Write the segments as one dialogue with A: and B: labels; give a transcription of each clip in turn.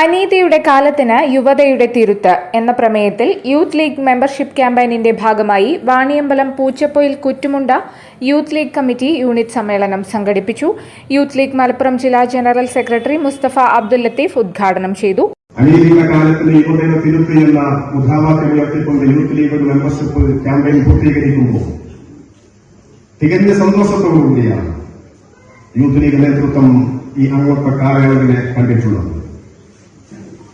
A: അനീതിയുടെ കാലത്തിന് യുവതയുടെ തിരുത്ത് എന്ന പ്രമേയത്തിൽ യൂത്ത് ലീഗ് മെമ്പർഷിപ്പ് ക്യാമ്പയിനിന്റെ ഭാഗമായി Vaniyambalam Poochappoyil Kuttumunda youth league committee unit സമ്മേളനം സംഘടിപ്പിച്ചു. യൂത്ത് ലീഗ് മലപ്പുറം ജില്ലാ ജനറൽ സെക്രട്ടറി മുസ്തഫ അബ്ദുൽ ലത്തീഫ് ഉദ്ഘാടനം ചെയ്തു.
B: അനീതിയുടെ യുവതയുടെ എന്ന യൂത്ത് ലീഗ് യൂത്ത് ലീഗ് നേതൃത്വം ഈ അംഗത്വ കാലയളവിനെ കണ്ടിട്ടുള്ളത്.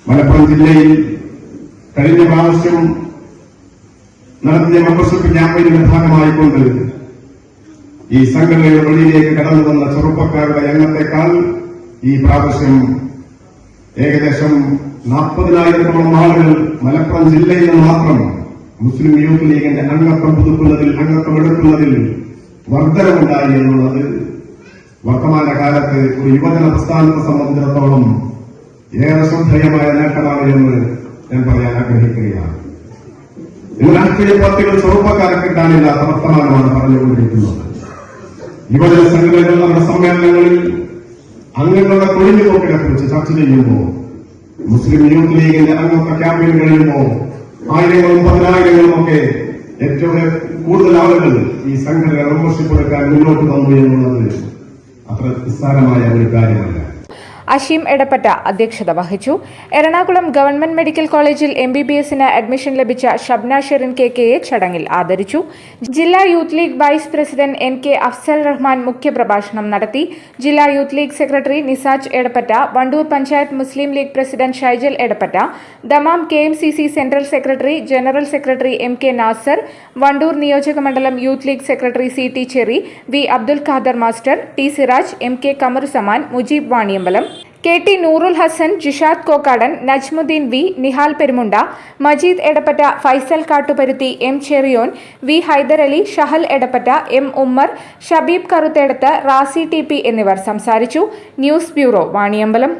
B: മലപ്പുറം ജില്ലയിൽ കഴിഞ്ഞ പ്രാവശ്യം നടത്തിയ മെമ്പർഷിപ്പ് ക്യാമ്പയിനിന്റെ ഭാഗമായിക്കൊണ്ട് ഈ സംഘടനയുടെ വഴിയിലേക്ക് കടന്നു വന്ന ചെറുപ്പക്കാരുടെ എണ്ണത്തെക്കാൾ ഈ പ്രാവശ്യം ഏകദേശം നാൽപ്പതിനായിരത്തോളം ആളുകൾ മലപ്പുറം ജില്ലയിൽ നിന്ന് മാത്രം മുസ്ലിം യൂത്ത് ലീഗിന്റെ അംഗത്വം പുതുക്കുന്നതിൽ അംഗത്വം എടുക്കുന്നതിൽ വർധനമുണ്ടായി എന്നുള്ളത് വർത്തമാനകാലത്ത് ഒരു യുവജന പ്രസ്ഥാനത്തെ സംബന്ധിച്ചിടത്തോളം ഏറെ ശ്രദ്ധേയമായ നേട്ടമാണ് എന്ന് ഞാൻ പറയാൻ ആഗ്രഹിക്കുകയാണ്. ഇന്ന് രാഷ്ട്രീയ പാർട്ടികൾ ചെറുപ്പക്കാരെ കിട്ടാനില്ലാത്ത വർത്തമാനമാണ് പറഞ്ഞുകൊണ്ടിരിക്കുന്നത്. യുവജന സംഘടനകൾ നമ്മുടെ സമ്മേളനങ്ങളിൽ അംഗങ്ങളുടെ തൊഴിലുപോക്കിനെ കുറിച്ച് ചർച്ച ചെയ്യുമ്പോൾ മുസ്ലിം യൂത്ത് ലീഗിന്റെ അംഗത്വ ക്യാമ്പയിൻ കഴിയുമ്പോൾ ആയിരങ്ങളും പതിനായിരങ്ങളും ഒക്കെ ഏറ്റവും കൂടുതൽ ആളുകൾ ഈ സംഘടന മെമ്പർഷിപ്പ് എടുക്കാൻ മുന്നോട്ട് വന്നു എന്നുള്ളത് അത്ര നിസ്സാരമായ ഒരു കാര്യമല്ല.
A: അഷീം എടപ്പറ്റ അധ്യക്ഷത വഹിച്ചു. എറണാകുളം ഗവൺമെന്റ് മെഡിക്കൽ കോളേജിൽ എം ബി ബി എസിന് അഡ്മിഷൻ ലഭിച്ച ഷബ്ന ഷെറിൻ കെ കെയെ ചടങ്ങിൽ ആദരിച്ചു. ജില്ലാ youth league vice president N K Afsal Rahman മുഖ്യപ്രഭാഷണം നടത്തി. ജില്ലാ youth league secretary Nisaj Edappatta Wandoor panchayat Muslim league president Shaijal Edappatta Dammam K M C C central secretary general secretary M K Nasar Wandoor നിയോജക മണ്ഡലം youth league secretary C T Cheri V Abdul Khader master T Siraj M K Kamaruzzaman Mujeeb Vaniyambalam K T Noorul Hasan Jishad Kokkadan Najmuddeen V Nihal Perumunda Majeed Edappatta Faisal Kattuparuthi M Cheriyon V Hyderali Shahal Edappatta M Ummer Shabeeb Karuthedath Razi T P എന്നിവർ സംസാരിച്ചു. News bureau Vaniyambalam.